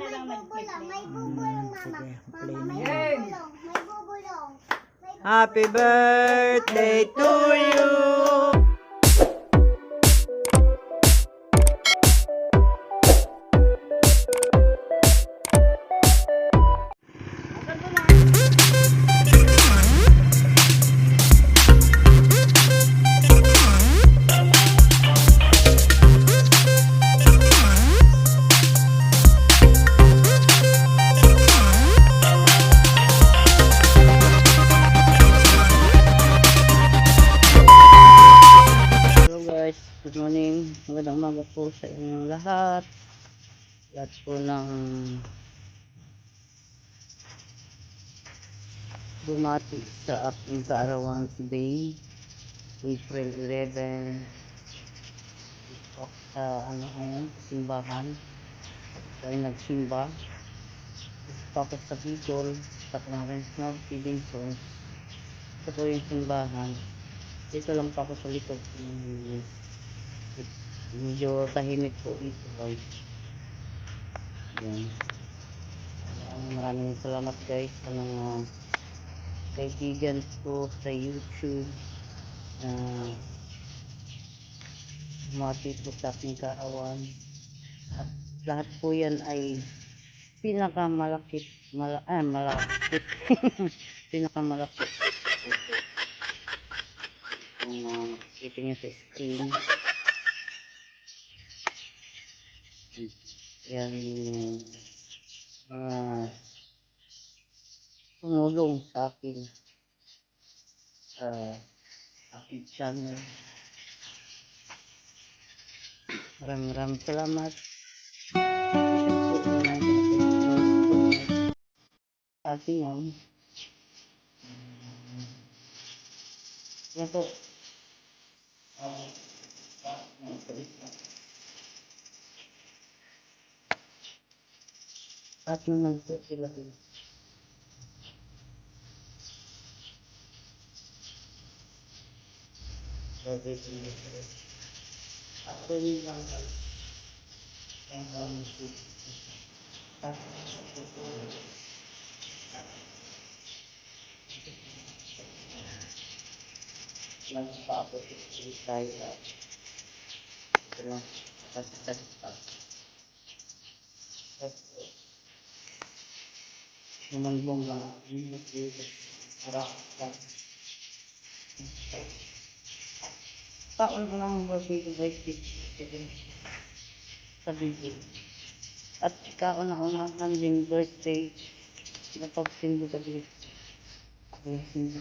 na lang bubulong, may mag-play. bubulong, mama. Mama, may bubulong, may bubulong. Happy birthday to you! Magandang umaga po sa inyong lahat. Lahat po ng bumati sa aking kaarawan today, April 11. Ito sa ano ngayon, simbahan. Tayo nagsimba. Tapos sa Bicol, sa Clarence North. Ito po yung simbahan. Dito lang pa ako sa likod. Mm, Medyo tahimik po dito guys. Yan. Maraming salamat guys sa mga kaibigan ko sa YouTube. na Bumati po sa aking kaarawan. At lahat po yan ay pinakamalakit, mala, ah, malakit. pinakamalakit kung uh, kita nyo sa screen. Yan mga tumulong sa akin sa aking channel. Maraming maraming salamat. Kasi yan. Yan po. At yung nagpo sila din. Sabi ko na sila. Ako rin lang. Ang dami ko. Ah, Nagpapot ito tayo. Ito lang. Tapos, tapos, naman bong lang para taon ko lang birthday ko guys sa bibig at kaon na una ng yung birthday. Napagsindo sa bibig Napagsindo.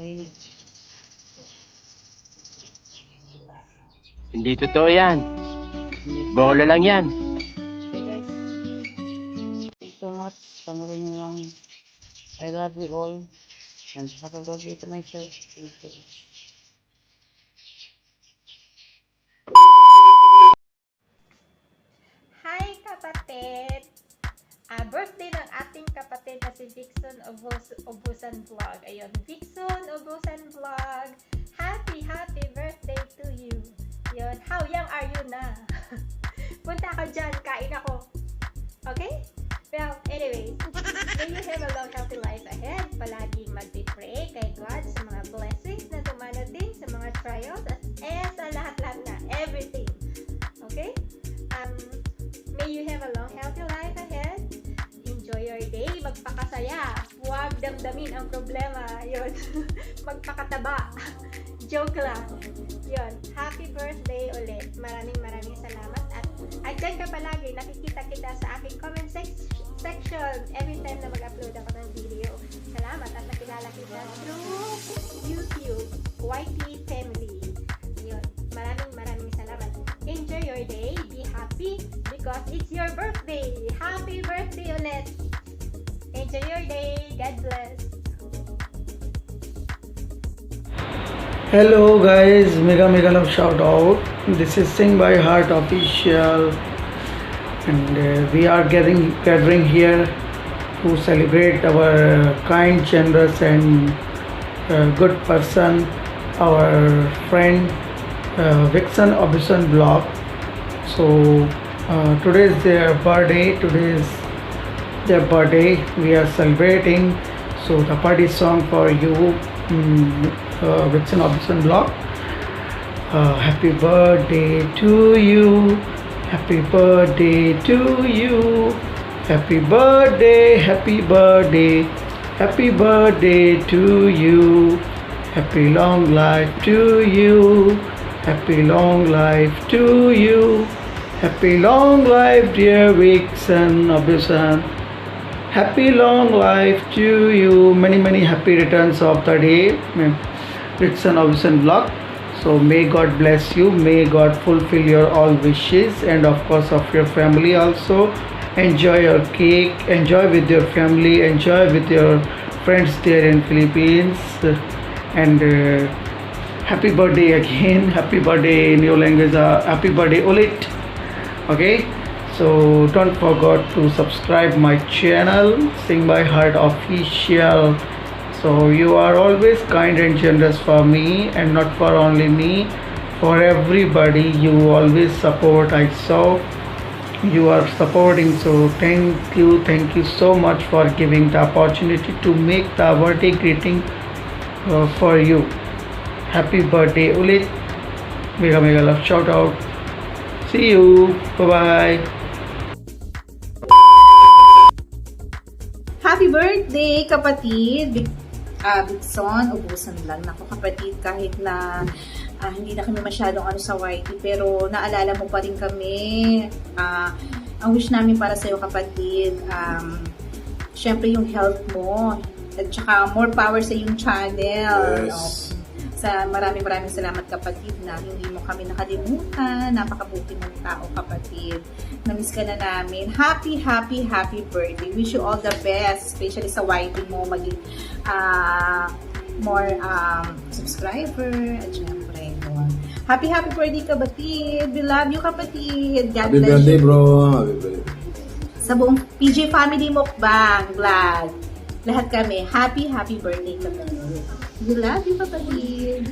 ay. Hindi totoo yan. Bola lang yan. So much. Niyo lang. I love you all. And happy birthday to myself. Thank you. Hi kapatid! Ah, birthday ng ating kapatid na si Obus Obusan Vlog. Ayun, Vixon Obusan Vlog. Happy, happy birthday to you. Yun, how young are you na? Punta ka dyan, kain ako. Okay? Well, anyways, may you have a long healthy life ahead. Palaging mag-pray kay God sa mga blessings na dumarating, sa mga trials, at eh, sa lahat-lahat na, everything. Okay? Um, may you have a long healthy life ahead. Enjoy your day. Magpakasaya. Huwag damdamin ang problema. Yun. Magpakataba. Joke lang. Yun. Happy birthday ulit. Maraming maraming salamat. At andyan ka palagi. Nakikita kita sa aking comment sec- section every time na mag-upload ako ng video. Salamat at nakilala kita through YouTube. YT Family. Yun. Maraming maraming salamat. Enjoy your day. Be happy because it's your birthday. Happy birthday ulit. Enjoy your day. God bless. Hello guys, mega mega love shout out. This is Sing by Heart official, and uh, we are getting gathering here to celebrate our kind, generous, and uh, good person, our friend uh, Vixen Obison blog. So uh, today is their birthday. Today is their birthday. We are celebrating. So the party song for you, um, uh, Vixen blog. Uh, happy birthday to you. Happy birthday to you. Happy birthday, happy birthday, happy birthday to you. Happy long life to you. Happy long life to you. Happy long life, dear Vixen Obison. Happy long life to you. Many, many happy returns of the day. Vixen Obison vlog. So may God bless you. May God fulfill your all wishes and of course of your family also. Enjoy your cake. Enjoy with your family. Enjoy with your friends there in Philippines. And uh, happy birthday again. Happy birthday in your language. Uh, happy birthday Ulit. Okay. So don't forget to subscribe my channel. Sing by Heart Official. So you are always kind and generous for me and not for only me, for everybody. You always support. I saw you are supporting. So thank you, thank you so much for giving the opportunity to make the birthday greeting uh, for you. Happy birthday, Ulit. Mega mega love shout out. See you. Bye bye. Birthday, kapatid! Big, uh, Bigson, ubusan lang. Naku, kapatid, kahit na ah, hindi na kami masyadong ano sa YT, pero naalala mo pa rin kami. Ah, ang wish namin para sa'yo, kapatid, um, syempre yung health mo. At saka more power sa yung channel. Yes. no? Sa maraming maraming salamat kapatid na hindi mo kami nakalimutan. Napakabuti mong tao kapatid. Namiss ka na namin. Happy, happy, happy birthday. Wish you all the best. Especially sa YT mo maging ah, more um, subscriber. At syempre. Happy, happy birthday kapatid. We love you kapatid. God Happy bless birthday, you. bro. Happy birthday. Sa buong PJ Family Mukbang Vlog. Lahat kami. Happy, happy birthday kapatid. We love you kapatid.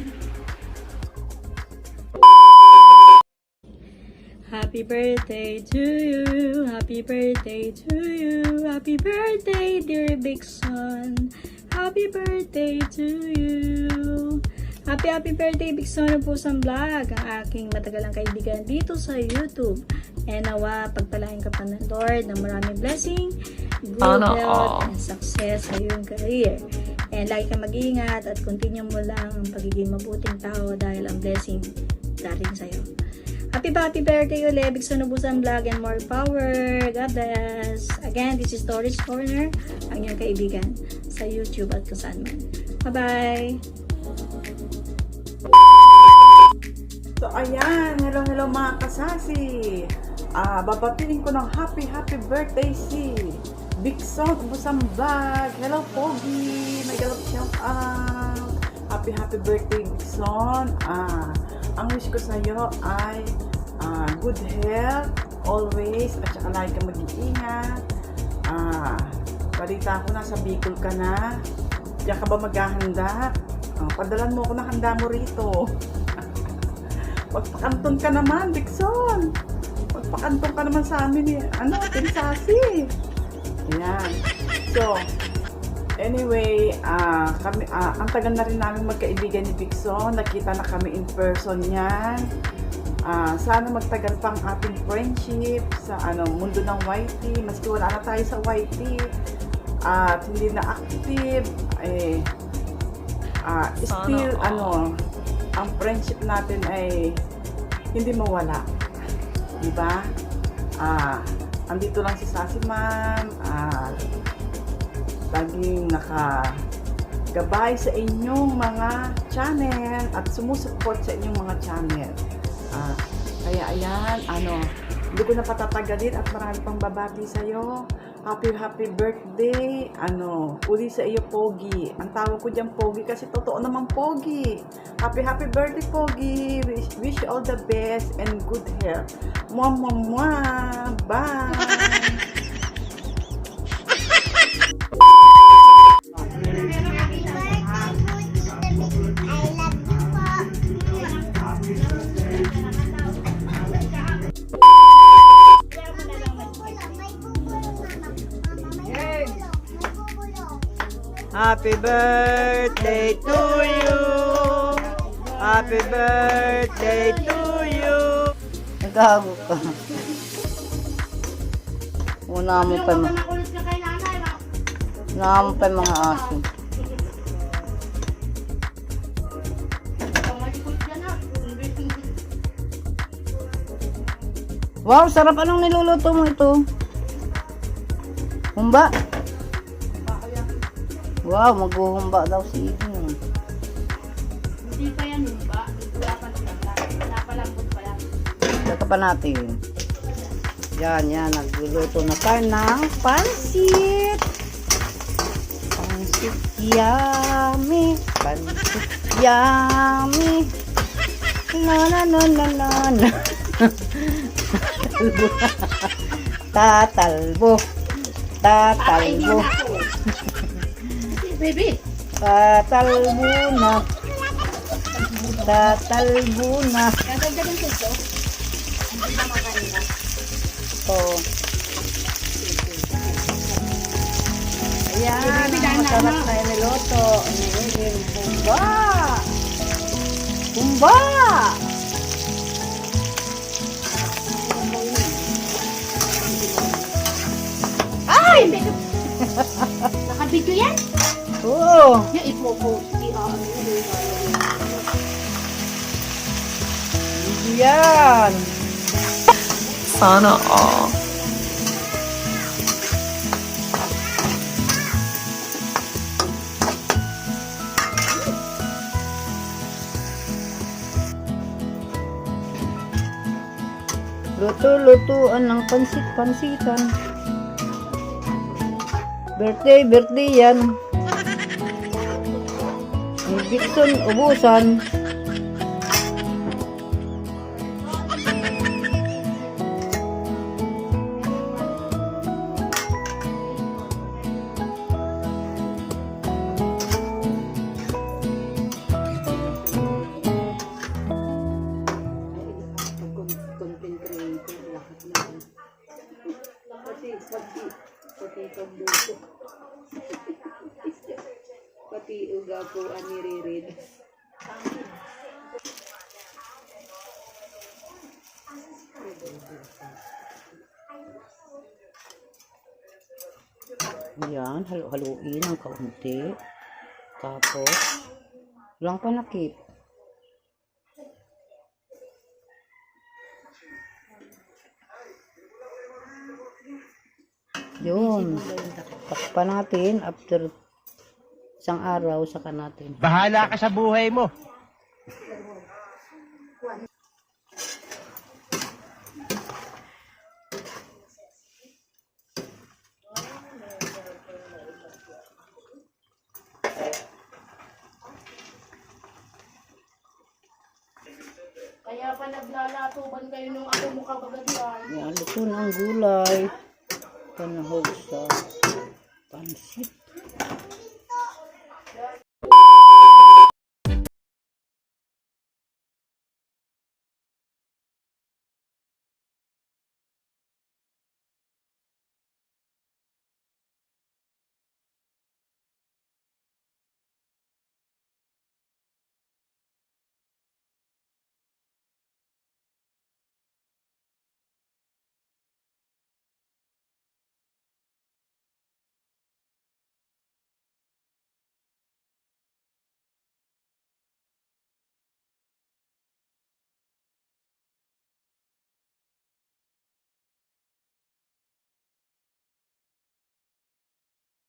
Happy birthday to you, happy birthday to you, happy birthday dear big son. Happy birthday to you. Happy happy birthday Big Son ng Pusang Vlog, ang aking matagalang kaibigan dito sa YouTube. And nawa, pagpalain ka pa ng Lord ng maraming blessing, good health, and success sa iyong career. And lagi kang mag-iingat at continue mo lang ang pagiging mabuting tao dahil ang blessing dating sa'yo. Happy happy birthday ulit, Big Son Ubusan Vlog and more power. God bless. Again, this is Doris Corner, ang iyong kaibigan sa YouTube at kung man. Bye-bye! So, ayan. Hello, hello mga kasasi. Ah, babatiin ko ng happy, happy birthday si Big Ubusang Vlog. Hello, Pogi. May galap siyang out. Happy, happy birthday, Big Son. Ah, ang wish ko sa'yo ay ah, good health always at saka lagi ka mag-iingat. Ah, balita ko na sa Bicol ka na. Diyan ka ba maghahanda? Ah, padalan mo ako ng handa mo rito. Magpakanton ka naman, Dixon. Magpakanton ka naman sa amin eh. Ano, Tinsasi. Ayan. So, anyway, ah kami, ah, ang tagal na rin namin magkaibigan ni Dixon. Nakita na kami in person niyan. Ah, sana magtagal pang ating friendship sa ano mundo ng YT. Maski wala na tayo sa YT at hindi na active, eh, ah, still, ano, ang friendship natin ay hindi mawala. Diba? Ah, andito lang si Sassy Ma'am, ah, laging naka gabay sa inyong mga channel at sumusupport sa inyong mga channel. Ah, kaya ayan, ano, hindi ko na patatagalin at marami pang babati sa'yo. Happy, happy birthday. Ano, uli sa iyo, Pogi. Ang tawag ko dyan, Pogi, kasi totoo naman, Pogi. Happy, happy birthday, Pogi. Wish, wish all the best and good health. Mwah, mwah, mwah. Bye. Happy birthday to you. Happy birthday to you. Nagago ka. Una mo pa mga... Una mo pa mga aso. Wow, sarap. Anong niluluto mo ito? Humba? Wow, maghuhumba daw si Eden. Hindi pa yan ba? Wala pa lang. Wala pa lang pa yan. Saka pa natin. Yan, yan. Nagluluto na tayo ng pansit. Pansit yummy. Pansit yummy. Na na na na na na. Tatalbo. Tatalbo. Baby! Tatalbo na. Tatalbo na. Gagawin ko ito. Oo. Ayan, masarap na yung niloto. Pumba! Pumba! Ay! Nakabidyo yan? Oo. Yung ipopost. Yan. Sana all. Luto-lutuan ng pansit-pansitan. Birthday, birthday yan. Dixon, ubusan. Pati uga po ani ririd. Yan, halo-haluin ng kaunti. Tapos, lang panakip. Yun. Takpan natin after isang araw saka natin. Bahala ka sa buhay mo. Kaya pa naglalatuban kayo nung ako mukha bagadian. Yan, luto na ang gulay. Panahog sa pansit.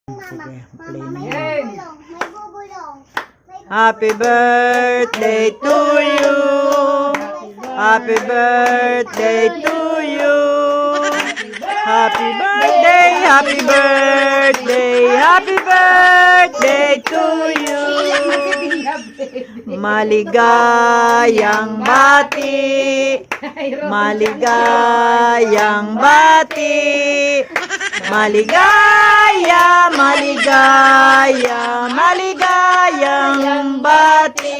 Bubulong. May bubulong. May Happy birthday to you. Happy birthday to you. Happy birthday, happy birthday, happy birthday to you. Maligayang bati. Maligayang bati. Maligaya, maligaya, maligayang bati.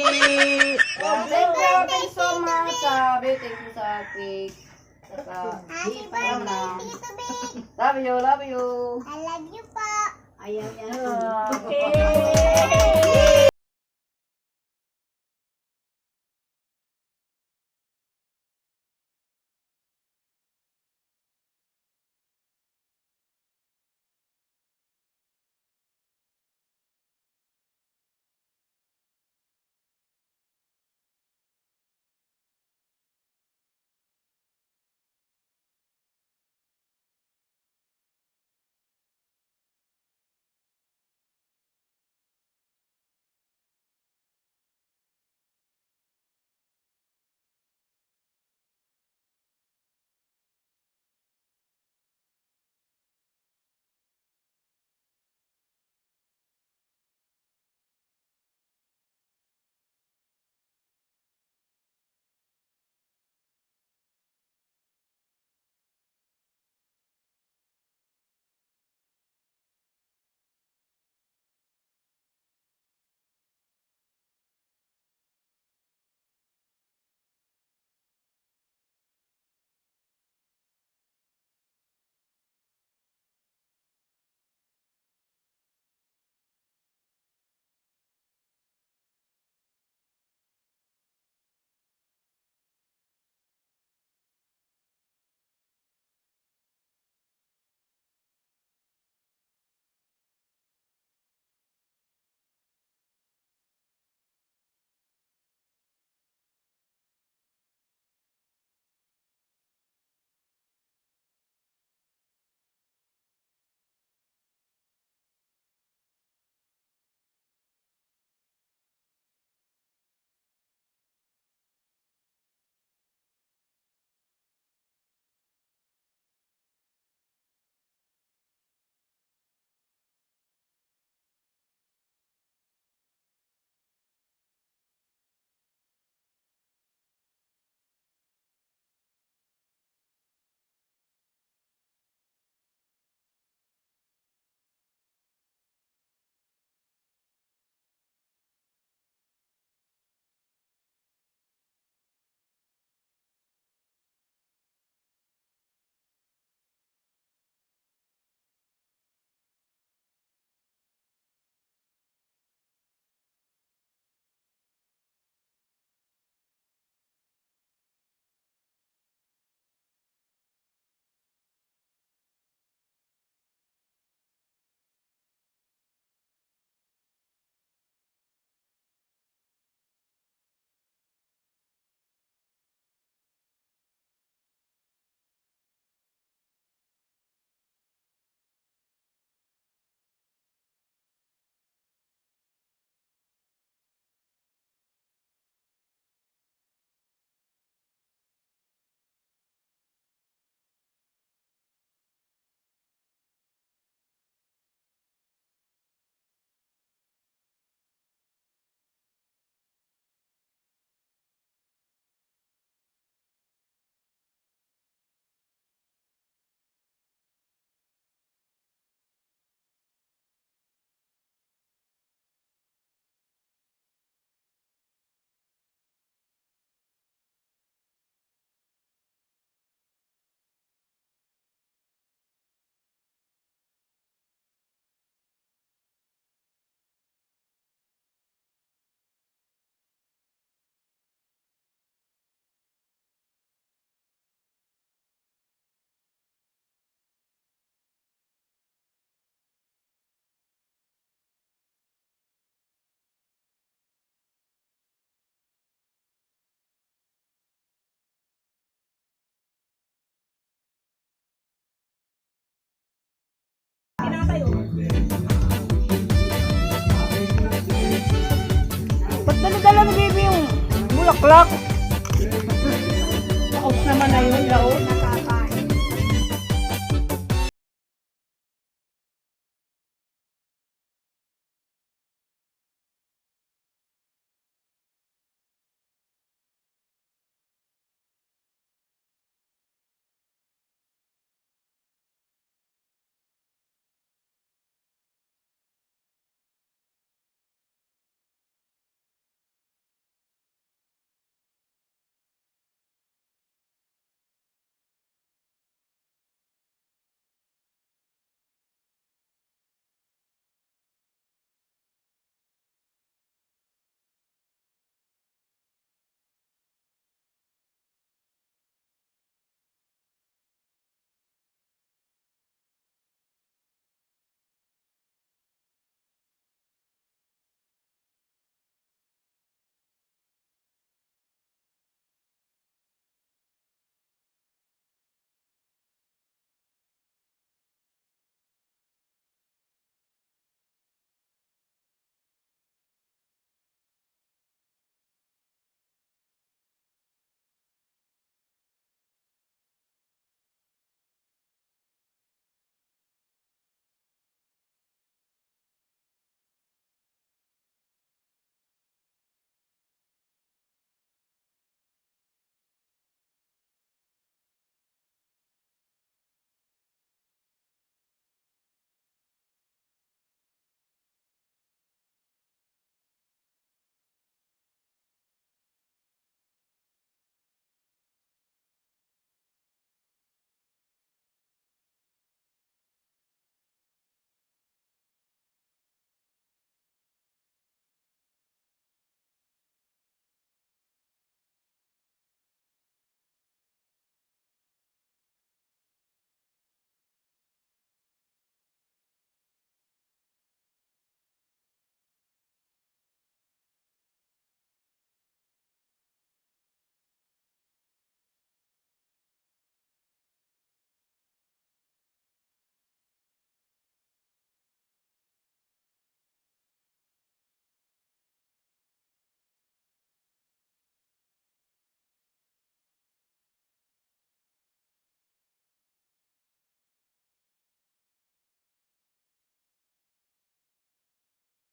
birthday, Tito Big. Sabi, thank you sa cake. Saka, Happy birthday, Tito Big. love you, love you. I love you pa. Ayaw niya. Okay. Ba't dala-dala ni baby yung bulaklak? Laos naman na yun, laos.